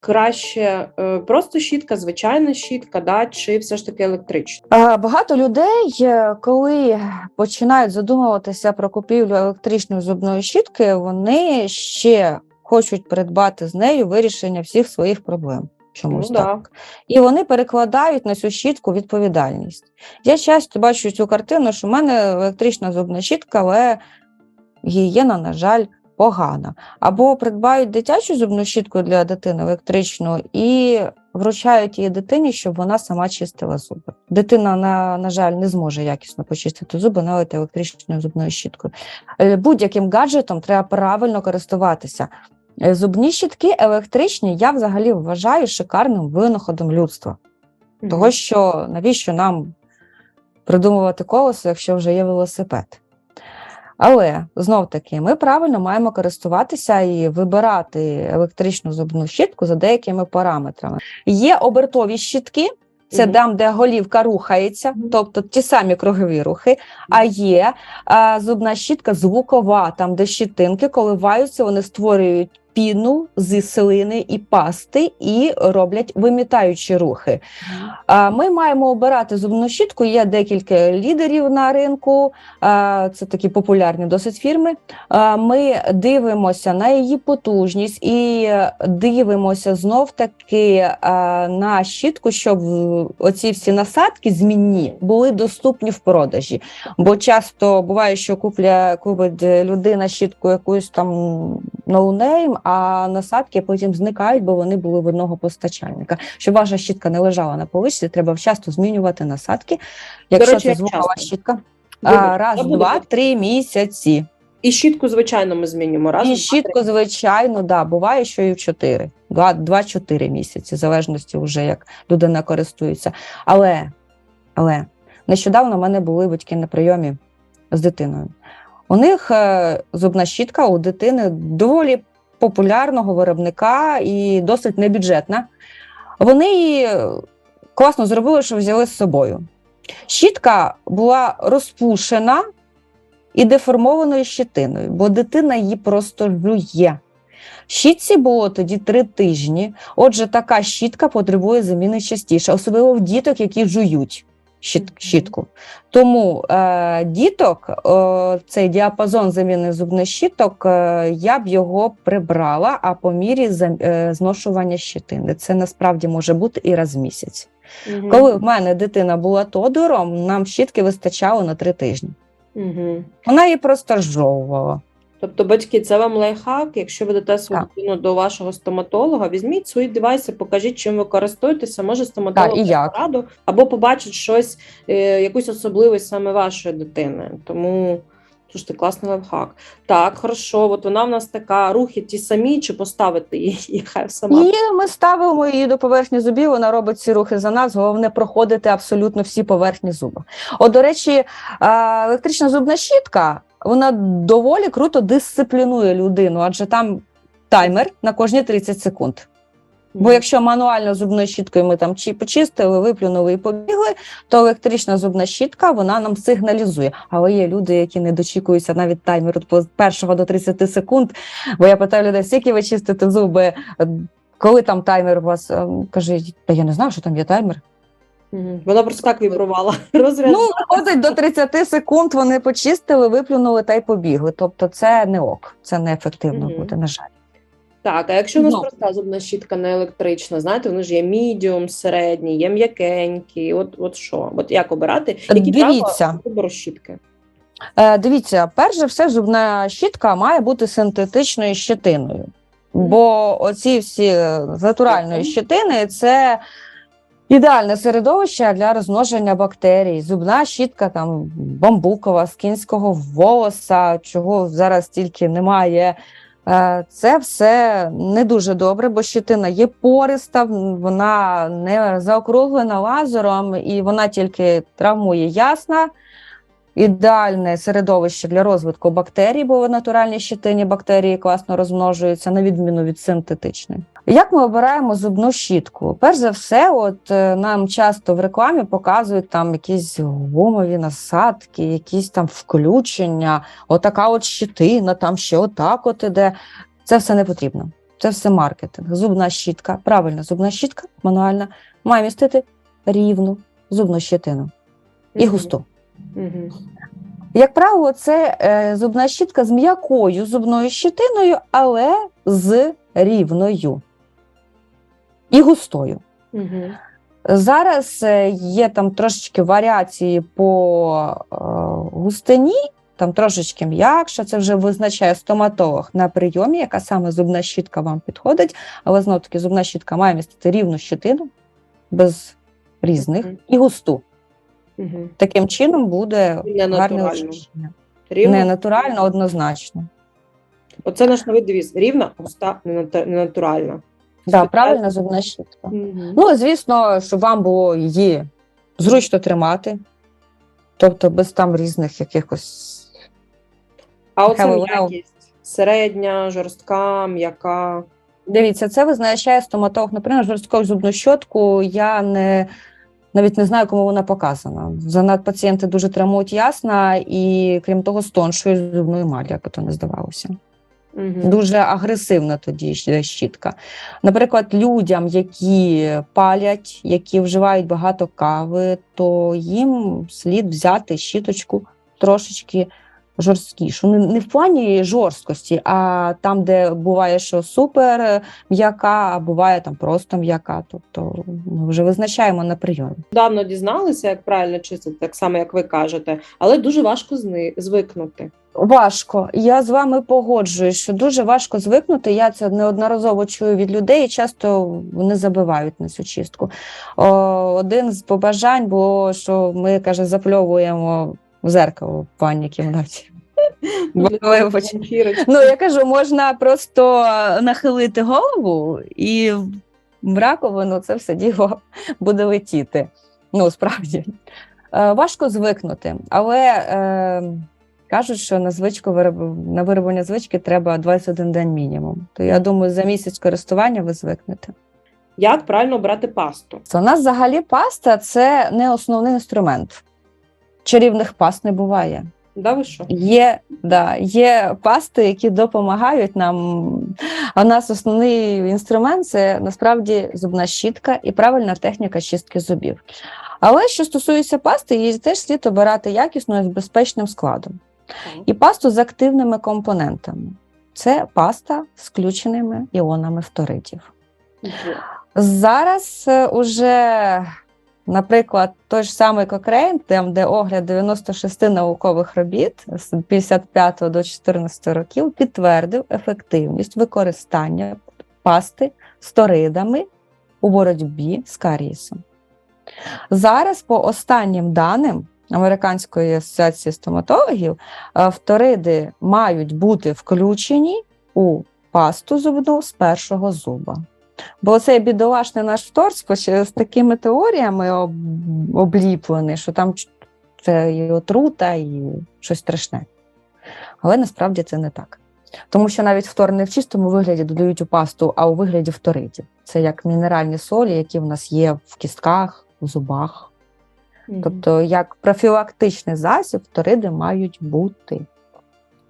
краще е, просто щітка, звичайна щітка, да, чи все ж таки електрична? Е, Багато людей, е, коли починають задумуватися про купівлю електричної зубної щітки, вони ще хочуть придбати з нею вирішення всіх своїх проблем. Чомусь Ну, так. І вони перекладають на цю щітку відповідальність. Я часто бачу цю картину, що в мене електрична зубна щітка, але гігієна, на жаль, погана. Або придбають дитячу зубну щітку для дитини електричну і вручають її дитині, щоб вона сама чистила зуби. Дитина, на, на жаль, не зможе якісно почистити зуби навіть електричною зубною щіткою. Е, Будь-яким гаджетом треба правильно користуватися. Е, Зубні щітки електричні я взагалі вважаю шикарним винаходом людства. Того, що навіщо нам придумувати колесо, якщо вже є велосипед? Але знов таки, ми правильно маємо користуватися і вибирати електричну зубну щітку за деякими параметрами. Є обертові щітки, це Мгм. там, де голівка рухається, Мгм. тобто ті самі кругові рухи. А є а, зубна щітка звукова, там, де щітинки коливаються, вони створюють піну зі слини і пасти і роблять вимітаючі рухи. Ми маємо обирати зубну щітку. Є декілька лідерів на ринку. Це такі популярні досить фірми. Ми дивимося на її потужність і дивимося знов таки на щітку, щоб оці всі насадки змінні були доступні в продажі. Бо часто буває, що купля купить людина щітку якусь там ноунейм, а насадки потім зникають, бо вони були в одного постачальника. Щоб ваша щітка не лежала на поличці, треба вчасно змінювати насадки. Якщо речі, це звукова щітка, а, раз, два, три місяці. І щітку, звичайно, ми змінюємо. Раз, І щітку, звичайно, да, буває, що і в 4, 2-4 місяці, в залежності вже як людина користується. Але, але нещодавно в мене були батьки на прийомі з дитиною. У них е, зубна щітка у дитини доволі популярного виробника і досить небюджетна. Вони її класно зробили, що взяли з собою. Щітка була розпушена і деформованою щитиною, бо дитина її просто жує. Щітці було тоді три тижні. Отже, така щітка потребує заміни частіше, особливо в діток, які жують. Щітку. Тому е, діток, е, цей діапазон заміни зубних щіток, е, я б його прибрала, а по мірі за, е, зношування щитини. Це насправді може бути і раз в місяць. Мгм. Коли в мене дитина була тодором, нам щітки вистачало на три тижні. Мгм. Вона її просто жовувала. Тобто, батьки, це вам лайфхак. Якщо ведете свою дитину до вашого стоматолога, візьміть свої девайси, покажіть, чим ви користуєтеся. Може, стоматолог Так, і як. раду, або побачить щось, е, якусь особливість саме вашої дитини. Тому слушайте, класний лайфхак. Так, хорошо, от вона в нас така, рухи ті самі, чи поставити її, хай сама. І ми ставимо її до поверхні зубів, вона робить ці рухи за нас. Головне проходити абсолютно всі поверхні зуба. От, до речі, електрична зубна щітка вона доволі круто дисциплінує людину, адже там таймер на кожні 30 секунд. Бо якщо мануально зубною щіткою ми там чи почистили, виплюнули і побігли, то електрична зубна щітка вона нам сигналізує. Але є люди, які не дочікуються навіть таймеру з першого до 30 секунд. Бо я питаю людей, скільки ви чистите зуби, коли там таймер у вас Ем, каже, та я не знаю, що там є таймер. Вона просто так вібрувала. Розряд. Ну, виходить до 30 секунд, вони почистили, виплюнули та й побігли. Тобто, це не ок, це неефективно Мгм. буде, на жаль. Так, а якщо у нас Ну. проста зубна щітка не електрична, знаєте, вони ж є мідіум, середній, є м'якенькі. От, от що? От як обирати? Які Дивіться. вибору щітки? Е, дивіться, перш за все, зубна щітка має бути синтетичною щетиною. Бо оці всі е, з натуральної щетини це ідеальне середовище для розмноження бактерій. Зубна щітка, там бамбукова, з кінського волоса, чого зараз тільки немає. Е, Це все не дуже добре, бо щитина є пориста, вона не заокруглена лазером, і вона тільки травмує ясна. Ідеальне середовище для розвитку бактерій, бо в натуральній щитині бактерії класно розмножуються, на відміну від синтетичної. Як ми обираємо зубну щітку? Перш за все, от е, нам часто в рекламі показують там якісь гумові насадки, якісь там включення, отака от щитина, там ще отак от іде. Це все не потрібно. це все маркетинг. Зубна щітка, правильна зубна щітка, мануальна, має містити рівну зубну щетину і густу. Як правило, це е, зубна щітка з м'якою зубною щетиною, але з рівною і густою. Зараз е, є там трошечки варіації по е, густині, там трошечки м'якше. Це вже визначає стоматолог на прийомі, яка саме зубна щітка вам підходить. Але знов таки зубна щітка має містити рівну щетину без різних і густу. Мгм. Таким чином буде не гарне натурально. очищення. Рівно? Не натурально, однозначно. Оце наш новий девіз. Рівна, густа, не ната- натуральна. Да, правильна зубна щітка. Мгм. Ну, звісно, щоб вам було її зручно тримати, тобто без там різних якихось. А оце м'якість. Середня, жорстка, м'яка. Дивіться, це визначає стоматолог. Наприклад, жорстку зубну щотку. Я не навіть не знаю, кому вона показана. Занадто пацієнти дуже тримують ясна і, крім того, з тоншою зубною емаллю, як то не здавалося. Угу. Дуже агресивна тоді щ- щітка. Наприклад, людям, які палять, які вживають багато кави, то їм слід взяти щіточку трошечки жорсткішу. Не, в плані жорсткості, а там, де буває, що супер м'яка, а буває там просто м'яка. Тобто ми вже визначаємо на прийомі. Давно дізналися, як правильно чистити, так само, як ви кажете, але дуже важко звикнути. Важко. Я з вами погоджуюсь, що дуже важко звикнути. Я це неодноразово чую від людей, і часто вони забивають на цю чистку. Один з побажань було, що ми каже, запльовуємо в зеркало в ванній кімнаті. Ну, я кажу, можна просто нахилити голову і в раковину це все діло буде летіти. Ну, справді. Е, важко звикнути, але е, кажуть, що на звичку на вироблення звички треба 21 день мінімум. То я думаю, за місяць користування ви звикнете. Як правильно обрати пасту? У нас взагалі паста це не основний інструмент. Чарівних паст не буває. Да, ви що? Є, да, є пасти, які допомагають нам. А у нас основний інструмент це насправді зубна щітка і правильна техніка чистки зубів. Але що стосується пасти, її теж слід обирати якісною з безпечним складом. І пасту з активними компонентами. Це паста з включеними іонами фторидів. Зараз е, уже, наприклад, той ж самий Кокрейн, там, де огляд 96 наукових робіт з 55 до 14 років, підтвердив ефективність використання пасти з торидами у боротьбі з карієсом. Зараз, по останнім даним Американської асоціації стоматологів, е, фториди мають бути включені у пасту зубну з першого зуба. Бо цей бідолашний наш втор з з такими теоріями об- обліплений, що там це і отрута, і щось страшне. Але насправді це не так. Тому що навіть втор не в чистому вигляді додають у пасту, а у вигляді фторидів. Це як мінеральні солі, які в нас є в кістках, в зубах. Мгм. Тобто, як профілактичний засіб, фториди мають бути.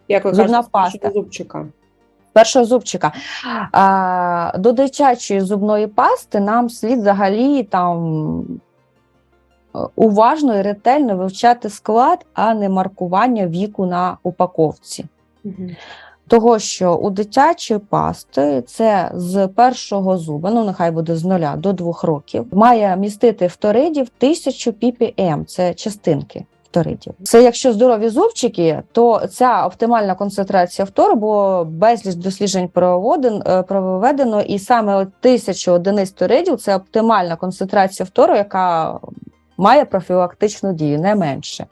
як ви кажете, паста. зубчика. Першого зубчика. А, до дитячої зубної пасти нам слід взагалі там е, уважно і ретельно вивчати склад, а не маркування віку на упаковці. Того, що у дитячої пасти це з першого зуба, ну нехай буде з нуля до двох років, має містити фторидів 1000 ppm, це частинки фторидів. Це якщо здорові зубчики, то ця оптимальна концентрація фтору бо безліч досліджень е, проведено, і саме тисячу 1000 одиниць фторидів це оптимальна концентрація фтору, яка має профілактичну дію, не менше.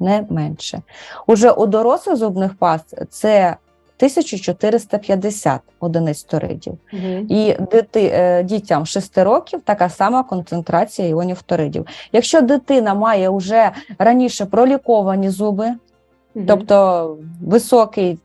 Не менше. Уже у дорослих зубних паст це 1450 одиниць фторидів. Мгм. І дити, е, дітям 6 років така сама концентрація іонів фторидів. Якщо дитина має вже раніше проліковані зуби, Мгм. тобто високий,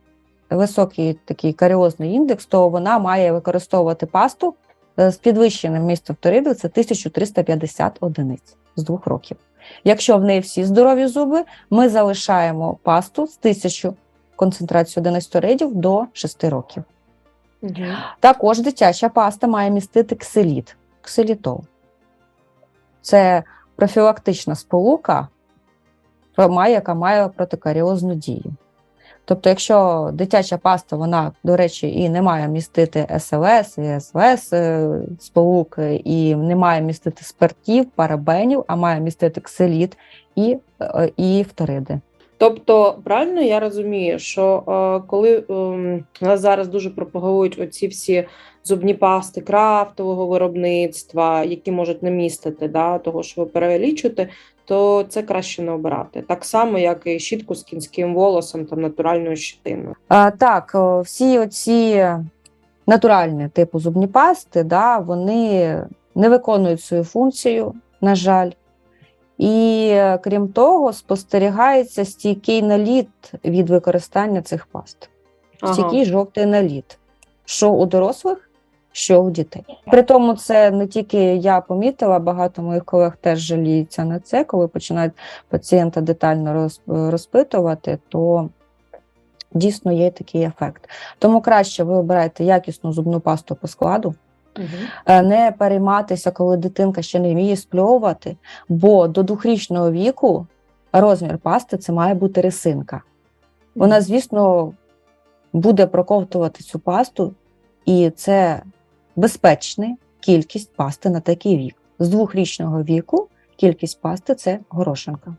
високий такий каріозний індекс, то вона має використовувати пасту е, з підвищеним містом фториду, це 1350 одиниць з двох років. Якщо в неї всі здорові зуби, ми залишаємо пасту з 1000 концентрацію одиниць фторидів до 6 років. Угу. Також дитяча паста має містити ксиліт, ксилітол. Це профілактична сполука, яка має протикаріозну дію. Тобто, якщо дитяча паста, вона, до речі, і не має містити СЛС, і СВС е, сполуки, і не має містити спиртів, парабенів, а має містити ксиліт і, е, і фториди. Тобто, правильно я розумію, що е, коли ем, нас зараз дуже пропагують оці всі зубні пасти крафтового виробництва, які можуть не містити да, того, що ви перелічуєте, то це краще не обирати. Так само, як і щітку з кінським волосом, там натуральною щитиною. А, так, всі оці натуральні типу зубні пасти, да, вони не виконують свою функцію, на жаль. І е, крім того, спостерігається стійкий наліт від використання цих паст. Стійкий жовтий наліт, що у дорослих, що у дітей. При тому, це не тільки я помітила, багато моїх колег теж жаліються на це, коли починають пацієнта детально розпитувати, то дійсно є такий ефект. Тому краще ви обираєте якісну зубну пасту по складу, Угу. Не перейматися, коли дитинка ще не вміє спльовувати, бо до двохрічного віку розмір пасти це має бути рисинка. Вона, звісно, буде проковтувати цю пасту, і це безпечна кількість пасти на такий вік. З двохрічного віку кількість пасти це горошинка.